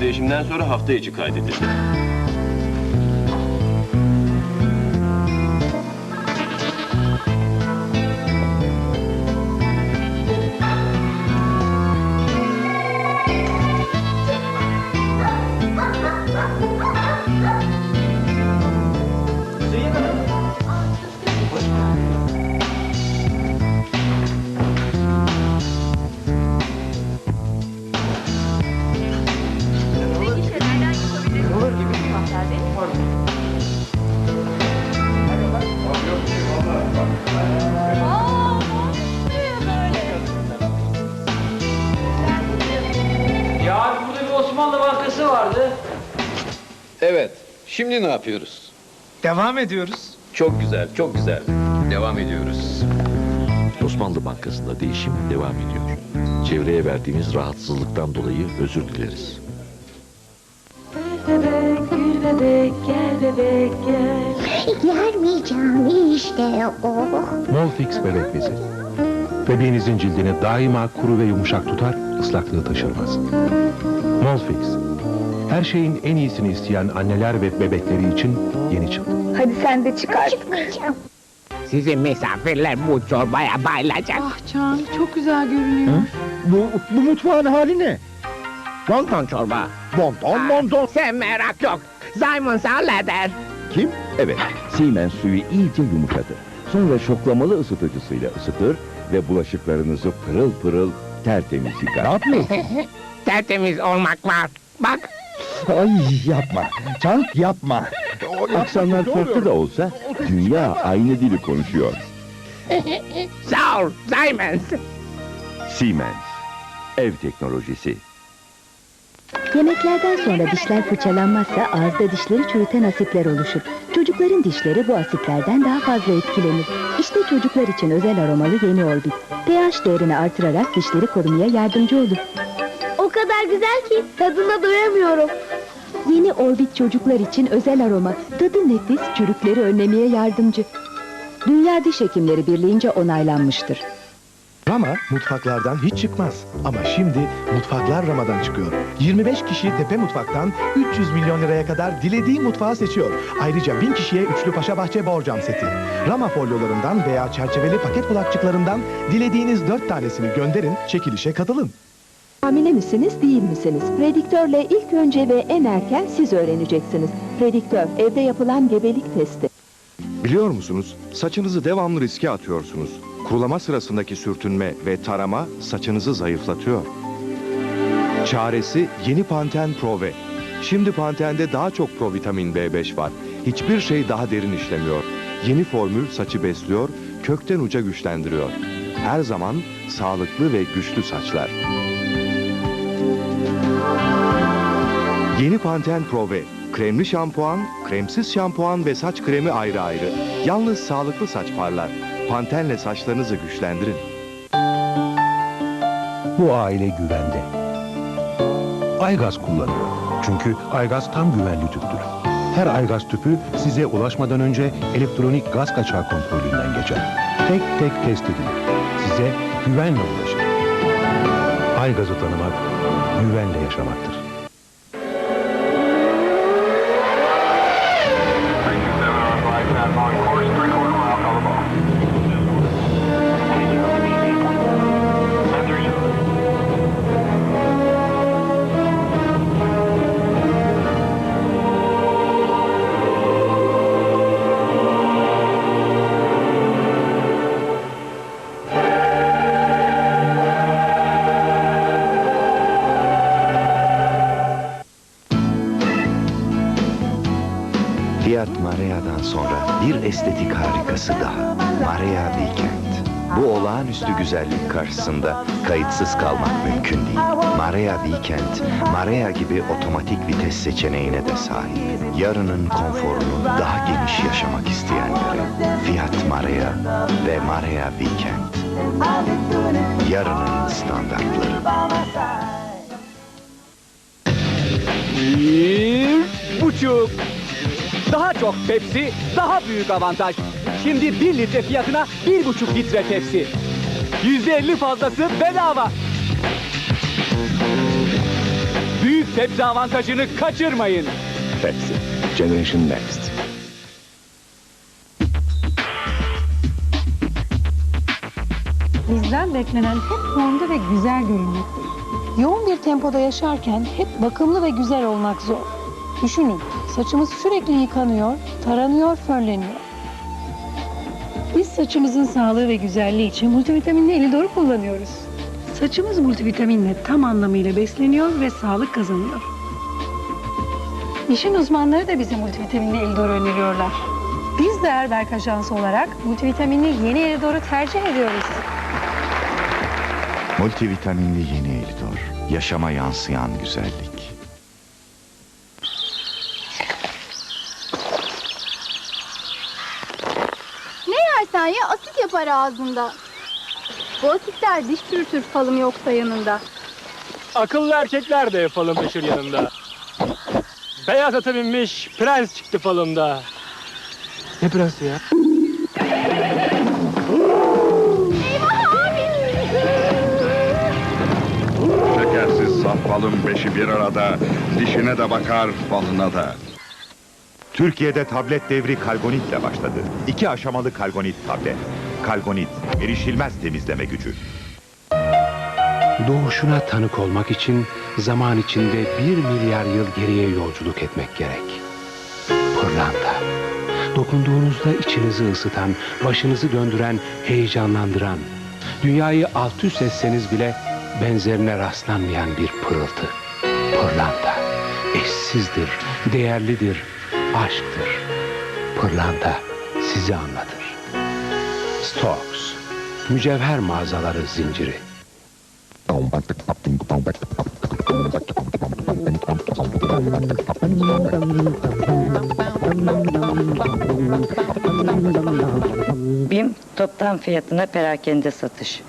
Değişimden sonra hafta içi Ya abi burada bir Osmanlı Bankası vardı. Evet. Şimdi ne yapıyoruz? Devam ediyoruz. Çok güzel, çok güzel. Devam ediyoruz. Osmanlı Bankası'nda değişim devam ediyor. Çevreye verdiğimiz rahatsızlıktan dolayı özür dileriz. Bebek, gel bebek, gel. Yermeyeceğim işte o. Molfix bebek bezi. Bebeğinizin cildini daima kuru ve yumuşak tutar, ıslaklığı taşırmaz. Molfix. Her şeyin en iyisini isteyen anneler ve bebekleri için yeni çıktı. Hadi sen de çıkar. Çıkmayacağım. Sizin misafirler bu çorbaya bayılacak. Ah Can, çok güzel görünüyor. Bu, bu mutfağın hali ne? Bonton çorba. Bonton bonton. Sen merak yok. Simon halleder. Kim? Evet. Siemens suyu iyice yumuşatır. Sonra şoklamalı ısıtıcısıyla ısıtır ve bulaşıklarınızı pırıl pırıl tertemiz yıkar. Ne yapıyorsun? Tertemiz olmak var. Bak Ay yapma. Çank yapma. Aksanlar farklı da olsa dünya aynı dili konuşuyor. sağ ol Simon. Siemens. Ev teknolojisi. Yemeklerden sonra dişler fırçalanmazsa ağızda dişleri çürüten asitler oluşur. Çocukların dişleri bu asitlerden daha fazla etkilenir. İşte çocuklar için özel aromalı yeni Orbit. pH değerini artırarak dişleri korumaya yardımcı olur. O kadar güzel ki tadına doyamıyorum. Yeni Orbit çocuklar için özel aroma. Tadı nefis, çürükleri önlemeye yardımcı. Dünya Diş Hekimleri Birliği'nce onaylanmıştır. Rama mutfaklardan hiç çıkmaz. Ama şimdi mutfaklar Rama'dan çıkıyor. 25 kişi Tepe Mutfak'tan 300 milyon liraya kadar dilediği mutfağı seçiyor. Ayrıca 1000 kişiye üçlü paşa bahçe borcam seti. Rama folyolarından veya çerçeveli paket kulakçıklarından dilediğiniz 4 tanesini gönderin, çekilişe katılın. Hamile misiniz, değil misiniz? Prediktörle ilk önce ve en erken siz öğreneceksiniz. Prediktör, evde yapılan gebelik testi. Biliyor musunuz? Saçınızı devamlı riske atıyorsunuz. Kurulama sırasındaki sürtünme ve tarama saçınızı zayıflatıyor. Çaresi yeni Panten Pro V. Şimdi Panten'de daha çok provitamin B5 var. Hiçbir şey daha derin işlemiyor. Yeni formül saçı besliyor, kökten uca güçlendiriyor. Her zaman sağlıklı ve güçlü saçlar. Yeni Panten Pro V. Kremli şampuan, kremsiz şampuan ve saç kremi ayrı ayrı. Yalnız sağlıklı saç parlar. Pantenle saçlarınızı güçlendirin. Bu aile güvende. Aygaz kullanıyor. Çünkü Aygaz tam güvenli tüptür. Her Aygaz tüpü size ulaşmadan önce elektronik gaz kaçağı kontrolünden geçer. Tek tek test edilir. Size güvenle ulaşır. Aygaz'ı tanımak, güvenle yaşamaktır. Fiat Marea'dan sonra bir estetik harikası daha. Marea Weekend. Bu olağanüstü güzellik karşısında kayıtsız kalmak mümkün değil. Marea Weekend, Marea gibi otomatik vites seçeneğine de sahip. Yarının konforunu daha geniş yaşamak isteyenlere. Fiat Marea ve Marea Weekend. Yarının standartları. Bir buçuk. Daha çok Pepsi, daha büyük avantaj. Şimdi bir litre fiyatına bir buçuk litre Pepsi. Yüzde elli fazlası bedava. Büyük sebze avantajını kaçırmayın. Pepsi. Generation Next. Bizden beklenen hep formda ve güzel görünmekte. Yoğun bir tempoda yaşarken hep bakımlı ve güzel olmak zor. Düşünün, saçımız sürekli yıkanıyor, taranıyor, fönleniyor. Biz saçımızın sağlığı ve güzelliği için multivitaminli Elidor'u kullanıyoruz. Saçımız multivitaminle tam anlamıyla besleniyor ve sağlık kazanıyor. İşin uzmanları da bize multivitaminli Elidor'u öneriyorlar. Biz de Erberk Ajansı olarak multivitaminli yeni Elidor'u tercih ediyoruz. Multivitaminli yeni Elidor. Yaşama yansıyan güzellik. Yapar ağzında. Asitler diş çürütür falım yoksa yanında. Akıllı erkekler de yapalım meşhur yanında. Beyaz ata binmiş prens çıktı falımda. Ne prensi ya? Şekersiz saf balın beşi bir arada, dişine de bakar, balına da. Türkiye'de tablet devri Kalgonitle başladı. İki aşamalı Kalgonit tablet. Kalgonit, erişilmez temizleme gücü. Doğuşuna tanık olmak için zaman içinde bir milyar yıl geriye yolculuk etmek gerek. Pırlanta. Dokunduğunuzda içinizi ısıtan, başınızı döndüren, heyecanlandıran, dünyayı alt üst etseniz bile benzerine rastlanmayan bir pırıltı. Pırlanta. Eşsizdir, değerlidir, aşktır. Pırlanta sizi anlatır. Stokes. Mücevher mağazaları zinciri. BİM toptan fiyatına perakende satış.